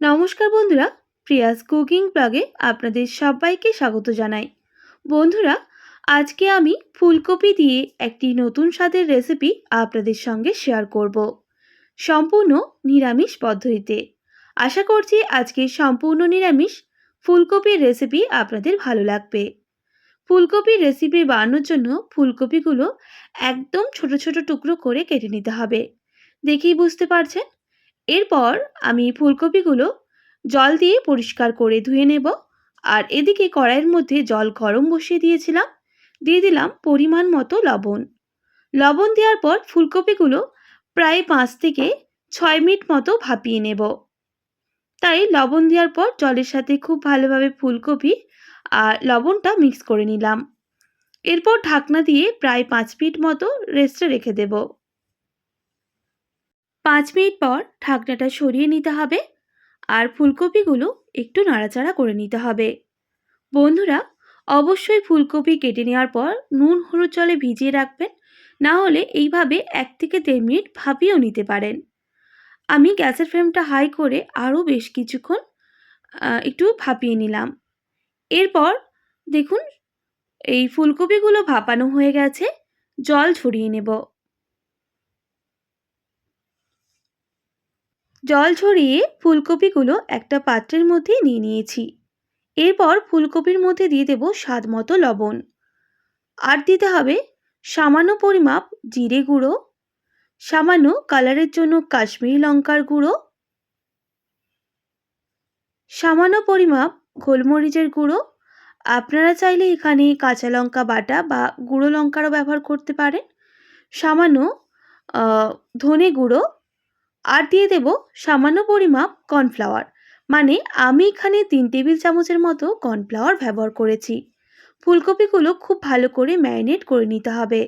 নমস্কার বন্ধুরা, Prius cooking ব্লগে আপনাদের সবাইকে স্বাগত জানাই। বন্ধুরা, আজকে আমি ফুলকপি দিয়ে একটি নতুন স্বাদের রেসিপি আপনাদের সঙ্গে শেয়ার করব। সম্পূর্ণ নিরামিষ পদ্ধতিতে। আশা করছি আজকে সম্পূর্ণ নিরামিষ ফুলকপির রেসিপি আপনাদের ভালো লাগবে। ফুলকপির রেসিপি বানানোর জন্য ফুলকপিগুলো একদম ছোট ছোট টুকরো করে কেটে নিতে হবে। দেখেই বুঝতে পারছেন এরপর আমি ফুলকপিগুলো জল দিয়ে পরিষ্কার করে ধুয়ে নেব। আর এদিকে কড়াইয়ের মধ্যে জল গরম বসিয়ে দিয়েছিলাম। দিয়ে দিলাম পরিমাণ মতো লবণ। লবণ দেওয়ার পর ফুলকপিগুলো প্রায় পাঁচ থেকে ছয় মিনিট মতো ভাপিয়ে নেব। তাই লবণ দেওয়ার পর জলের সাথে খুব ভালোভাবে ফুলকপি আর লবণটা মিক্স করে নিলাম। এরপর ঢাকনা দিয়ে প্রায় পাঁচ মিনিট মতো রেস্টে রেখে দেব। পাঁচ মিনিট পর ঢাকনাটা সরিয়ে নিতে হবে আর ফুলকপিগুলো একটু নাড়াচাড়া করে নিতে হবে। বন্ধুরা, অবশ্যই ফুলকপি কেটে নেওয়ার পর নুন হলুদ জলে ভিজিয়ে রাখবেন, না হলে এইভাবে এক থেকে দেড় মিনিট ভাপিয়েও নিতে পারেন। আমি গ্যাসের ফ্লেমটা হাই করে আরও বেশ কিছুক্ষণ একটু ভাপিয়ে নিলাম। এরপর দেখুন, এই ফুলকপিগুলো ভাপানো হয়ে গেছে, জল ছড়িয়ে নেব। জল ছড়িয়ে ফুলকপিগুলো একটা পাত্রের মধ্যে নিয়ে নিয়েছি। এরপর ফুলকপির মধ্যে দিয়ে দেব স্বাদ মতো লবণ। আর দিতে হবে সামান্য পরিমাপ জিরে গুঁড়ো, সামান্য কালারের জন্য কাশ্মীরি লঙ্কার গুঁড়ো, সামান্য পরিমাপ গোলমরিচের গুঁড়ো। আপনারা চাইলে এখানে কাঁচা লঙ্কা বাটা বা গুঁড়ো লঙ্কারও ব্যবহার করতে পারেন। সামান্য ধনে গুঁড়ো আর দিয়ে দেব সামান্য পরিমাপ কর্নফ্লাওয়ার। মানে আমি এখানে তিন টেবিল চামচের মতো কর্নফ্লাওয়ার ব্যবহার করেছি। ফুলকপিগুলো খুব ভালো করে ম্যারিনেট করে নিতে হবে।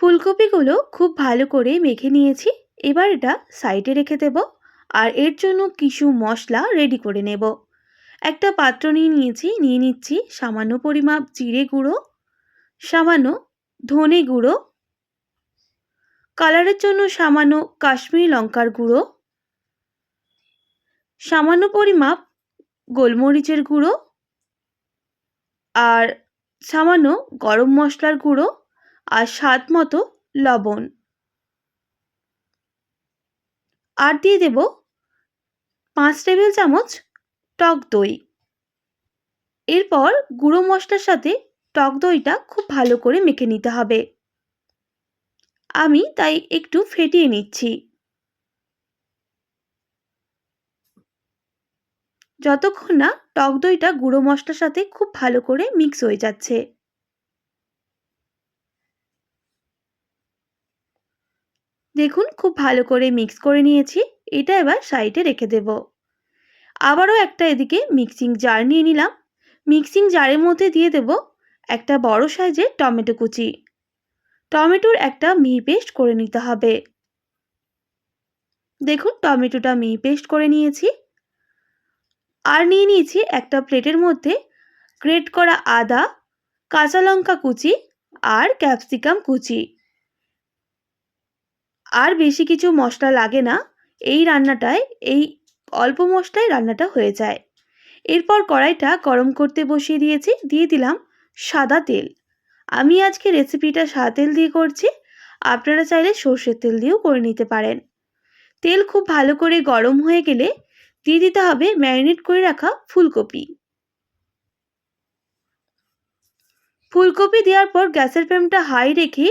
ফুলকপিগুলো খুব ভালো করে মেখে নিয়েছি। এবার এটা সাইডে রেখে দেব। আর এর জন্য কিছু মশলা রেডি করে নেব। একটা পাত্র নিয়ে নিয়েছি, নিয়ে নিচ্ছি সামান্য পরিমাপ জিরে গুঁড়ো, সামান্য ধনে গুঁড়ো কালারের জন্য সামান্য কাশ্মীরি লঙ্কার গুঁড়ো, সামান্য পরিমাপ গোলমরিচের গুঁড়ো আর সামান্য গরম মশলার গুঁড়ো আর স্বাদ মতো লবণ। আর দিয়ে দেব পাঁচ টেবিল চামচ টক দই। এরপর গুঁড়ো মশলার সাথে টক দইটা খুব ভালো করে মেখে নিতে হবে। আমি তাই একটু ফেটিয়ে নিচ্ছি। যতক্ষণ না টক দইটা গুঁড়ো মশলার সাথে খুব ভালো করে মিক্স হয়ে যাচ্ছে। দেখুন, খুব ভালো করে মিক্স করে নিয়েছি। এটা এবার সাইডে রেখে দেব। আবারও একটা এদিকে মিক্সিং জার নিয়ে নিলাম। মিক্সিং জারের মধ্যে দিয়ে দেব একটা বড় সাইজের টমেটো কুচি। টমেটোর একটা মিহি পেস্ট করে নিতে হবে। দেখুন, টমেটোটা মিহি পেস্ট করে নিয়েছি। আর নিয়ে নিয়েছি একটা প্লেটের মধ্যে গ্রেট করা আদা, কাঁচা লঙ্কা কুচি আর ক্যাপসিকাম কুচি। আর বেশি কিছু মশলা লাগে না। এই রান্নাটায়, এই অল্প মশলায় রান্নাটা হয়ে যায়। এরপর কড়াইটা গরম করতে বসিয়ে দিয়েছি, দিয়ে দিলাম সাদা তেল। আমি আজকে রেসিপিটা সাদা তেল দিয়ে করছি, আপনারা চাইলে সর্ষের তেল দিয়েও করে নিতে পারেন। তেল খুব ভালো করে গরম হয়ে গেলে দিয়ে দিতে হবে ম্যারিনেট করে রাখা ফুলকপি। ফুলকপি দেওয়ার পর গ্যাসের ফ্লেমটা হাই রেখে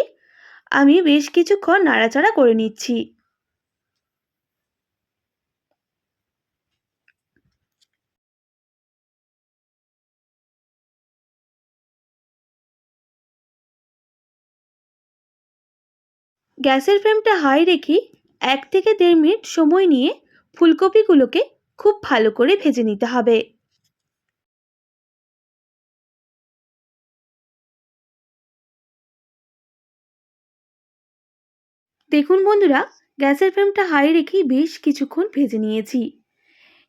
আমি বেশ কিছুক্ষণ নাড়াচাড়া করে নিচ্ছি। গ্যাসের ফ্লেমটা হাই রেখে এক থেকে দেড় মিনিট সময় নিয়ে ফুলকপিগুলোকে খুব ভালো করে ভেজে নিতে হবে। দেখুন বন্ধুরা, গ্যাসের ফ্লেমটা হাই রেখেই বেশ কিছুক্ষণ ভেজে নিয়েছি।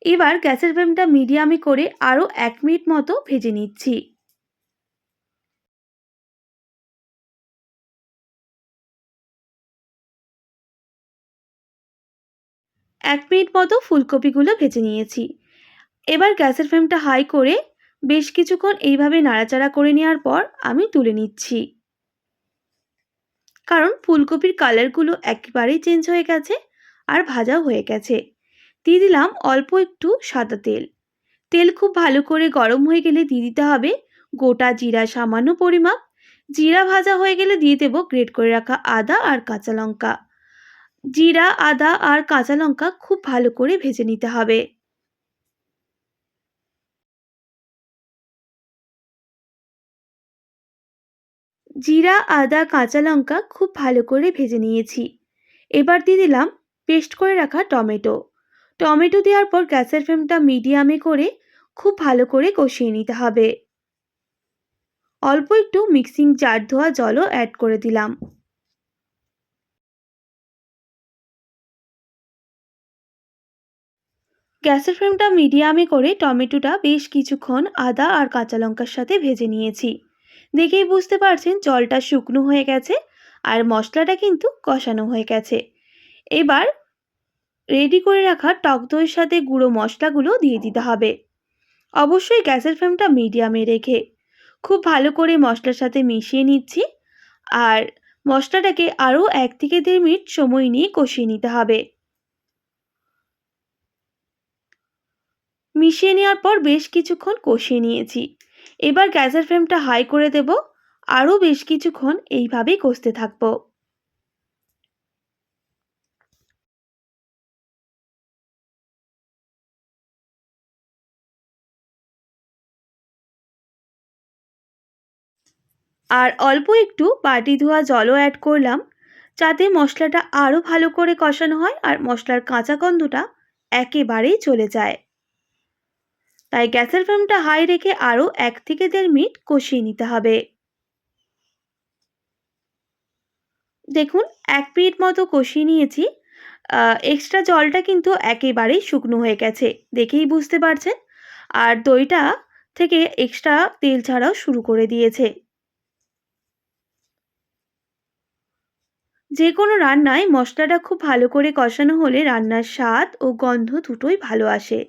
এবার গ্যাসের ফ্লেমটা মিডিয়ামে করে আরও এক মিনিট মতো ভেজে নিচ্ছি। এক মিনিট মতো ফুলকপিগুলো ভেজে নিয়েছি। এবার গ্যাসের ফ্লেমটা হাই করে বেশ কিছুক্ষণ এইভাবে নাড়াচাড়া করে নেওয়ার পর আমি তুলে নিচ্ছি। কারণ ফুলকপির কালারগুলো একেবারেই চেঞ্জ হয়ে গেছে আর ভাজাও হয়ে গেছে। দিয়ে দিলাম অল্প একটু সাদা তেল। তেল খুব ভালো করে গরম হয়ে গেলে দিয়ে দিতে হবে গোটা জিরা সামান্য পরিমাপ। জিরা ভাজা হয়ে গেলে দিয়ে দেবো গ্রেট করে রাখা আদা আর কাঁচা লঙ্কা। জিরা, আদা আর কাঁচা লঙ্কা খুব ভালো করে ভেজে নিতে হবে। জিরা, আদা, কাঁচা লঙ্কা খুব ভালো করে ভেজে নিয়েছি। এবার দিয়ে দিলাম পেস্ট করে রাখা টমেটো। টমেটো দেওয়ার পর গ্যাসের ফ্লেমটা মিডিয়ামে করে খুব ভালো করে কষিয়ে নিতে হবে। অল্প একটু মিক্সিং জার ধোয়া জলও অ্যাড করে দিলাম। গ্যাসের ফ্লেমটা মিডিয়ামে করে টমেটোটা বেশ কিছুক্ষণ আদা আর কাঁচা লঙ্কার সাথে ভেজে নিয়েছি। দেখেই বুঝতে পারছেন জলটা শুকনো হয়ে গেছে আর মশলাটা কিন্তু কষানো হয়ে গেছে। এবার রেডি করে রাখা টক দইয়ের সাথে গুঁড়ো মশলাগুলো দিয়ে দিতে হবে। অবশ্যই গ্যাসের ফ্লেমটা মিডিয়ামে রেখে খুব ভালো করে মশলার সাথে মিশিয়ে নিচ্ছি আর মশলাটাকে আরও এক থেকে দেড় মিনিট সময় নিয়ে কষিয়ে নিতে হবে। মিশিয়ে নেওয়ার পর বেশ কিছুক্ষণ কষিয়ে নিয়েছি। এবার গ্যাসের ফ্লেমটা হাই করে দেব, আরও বেশ কিছুক্ষণ এইভাবেই কষতে থাকব। আর অল্প একটু বাটি ধোয়া জলও অ্যাড করলাম, যাতে মশলাটা আরও ভালো করে কষানো হয় আর মশলার কাঁচা গন্ধটা একেবারেই চলে যায়। তাই গ্যাসের ফ্লেমটা হাই রেখে আরও এক থেকে দেড় মিনিট কষিয়ে নিতে হবে। দেখুন, এক মিনিট মতো কষিয়ে নিয়েছি। এক্সট্রা জলটা কিন্তু একেবারেই শুকনো হয়ে গেছে, দেখেই বুঝতে পারছেন? আর দইটা থেকে এক্সট্রা তেল ছাড়াও শুরু করে দিয়েছে। যে কোনো রান্নায় মশলাটা খুব ভালো করে কষানো হলে রান্নার স্বাদ ও গন্ধ দুটোই ভালো আসে।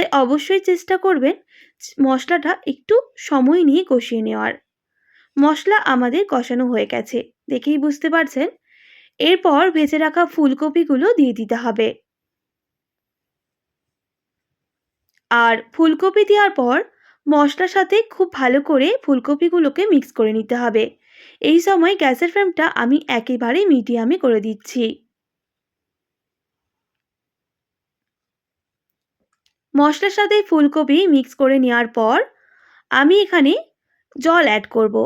তাই অবশ্যই চেষ্টা করবেন মশলাটা একটু সময় নিয়ে কষিয়ে নেওয়ার। মশলা আমাদের কষানো হয়ে গেছে, দেখেই বুঝতে পারছেন? এরপর ভেজে রাখা ফুলকপিগুলো দিয়ে দিতে হবে। আর ফুলকপি দেওয়ার পর মশলার সাথে খুব ভালো করে ফুলকপিগুলোকে মিক্স করে নিতে হবে। এই সময় গ্যাসের ফ্লেমটা আমি একেবারে মিডিয়ামে করে দিচ্ছি। মশলার সাথে ফুলকপি মিক্স করে নেওয়ার পর আমি এখানে জল অ্যাড করব।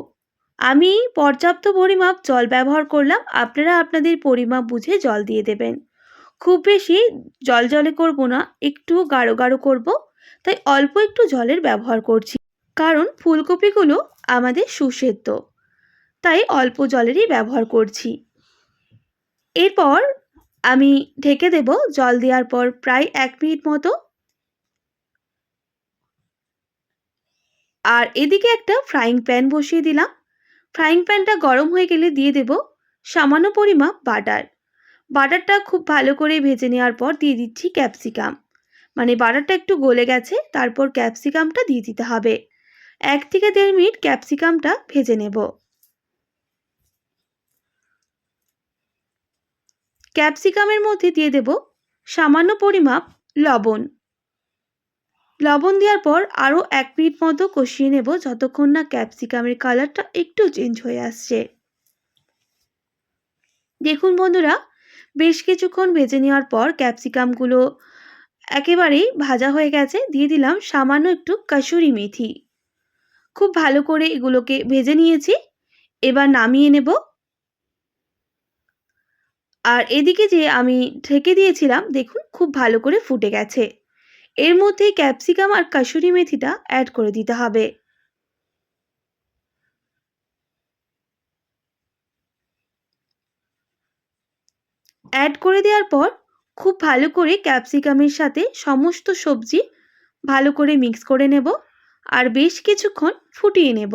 আমি পর্যাপ্ত পরিমাপ জল ব্যবহার করলাম। আপনারা আপনাদের পরিমাপ বুঝে জল দিয়ে দেবেন। খুব বেশি জল জলে করব না, একটু গাঢ় গাঢ় করব। তাই অল্প একটু জলের ব্যবহার করছি। কারণ ফুলকপিগুলো আমাদের সুসেদ্ধ। তাই অল্প জলেরই ব্যবহার করছি। এরপর আমি ঢেকে দেব। জল দেওয়ার পর প্রায় এক মিনিট মতো আর এদিকে একটা ফ্রাইং প্যান বসিয়ে দিলাম। ফ্রাইং প্যানটা গরম হয়ে গেলে দিয়ে দেব সামান্য পরিমাপ বাটার বাটারটা খুব ভালো করে ভেজে নেওয়ার পর দিয়ে দিচ্ছি ক্যাপসিকাম মানে বাটারটা একটু গলে গেছে, তারপর ক্যাপসিকামটা দিয়ে দিতে হবে। এক থেকে দেড় মিনিট ক্যাপসিকামটা ভেজে নেব। ক্যাপসিকামের মধ্যে দিয়ে দেব সামান্য পরিমাপ লবণ। লবণ দেওয়ার পর আরও এক মিনিট মতো কষিয়ে নেব যতক্ষণ না ক্যাপসিকামের কালারটা একটু চেঞ্জ হয়ে আসছে। দেখুন বন্ধুরা, বেশ কিছুক্ষণ ভেজে নেওয়ার পর ক্যাপসিকামগুলো একেবারেই ভাজা হয়ে গেছে। দিয়ে দিলাম সামান্য একটু কাসুরি মেথি। খুব ভালো করে এগুলোকে ভেজে নিয়েছি। এবার নামিয়ে নেব। আর এদিকে যে আমি ঢেকে দিয়েছিলাম, দেখুন খুব ভালো করে ফুটে গেছে। এর মধ্যে ক্যাপসিকাম আর কাসুরি মেথিটা অ্যাড করে দিতে হবে। অ্যাড করে দেওয়ার পর খুব ভালো করে ক্যাপসিকামের সাথে সমস্ত সবজি ভালো করে মিক্স করে নেব আর বেশ কিছুক্ষণ ফুটিয়ে নেব।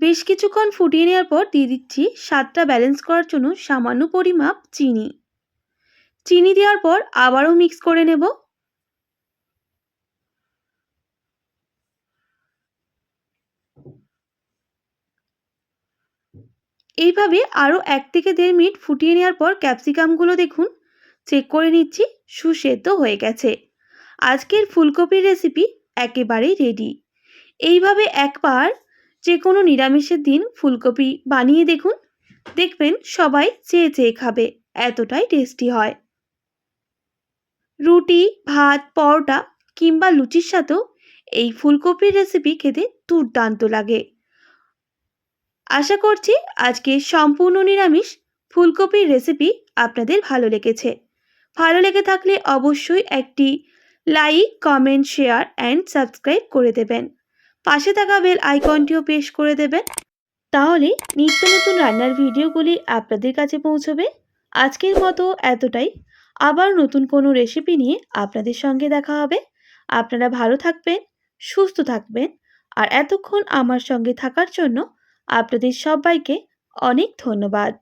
বেশ কিছুক্ষণ ফুটিয়ে নেওয়ার পর দিয়ে দিচ্ছি স্বাদটা ব্যালেন্স করার জন্য সামান্য পরিমাপ চিনি। চিনি দেওয়ার পর আবারও মিক্স করে নেব। এইভাবে আরও এক থেকে দেড় মিনিট ফুটিয়ে নেওয়ার পর ক্যাপসিকামগুলো দেখুন চেক করে নিচ্ছি সুসেদ্ধ হয়ে গেছে। আজকের ফুলকপির রেসিপি একেবারেই রেডি এইভাবে একবার যে কোনো নিরামিষের দিন ফুলকপি বানিয়ে দেখুন। দেখবেন সবাই চেয়ে চেয়ে খাবে, এতটাই টেস্টি হয়। রুটি, ভাত, পরোটা কিংবা লুচির সাথেও এই ফুলকপির রেসিপি খেতে দুর্দান্ত লাগে। আশা করছি আজকে সম্পূর্ণ নিরামিষ ফুলকপির রেসিপি আপনাদের ভালো লেগেছে। ভালো লেগে থাকলে অবশ্যই একটি like comment share and subscribe করে দেবেন। পাশে থাকা বেল আইকনটিও পেশ করে দেবেন। তাহলে নিত্য নতুন রান্নার ভিডিওগুলি আপনাদের কাছে পৌঁছবে। আজকের মতো এতটাই। আবার নতুন কোনো রেসিপি নিয়ে আপনাদের সঙ্গে দেখা হবে। আপনারা ভালো থাকবেন, সুস্থ থাকবেন। আর এতক্ষণ আমার সঙ্গে থাকার জন্য আপনাদের সবাইকে অনেক ধন্যবাদ।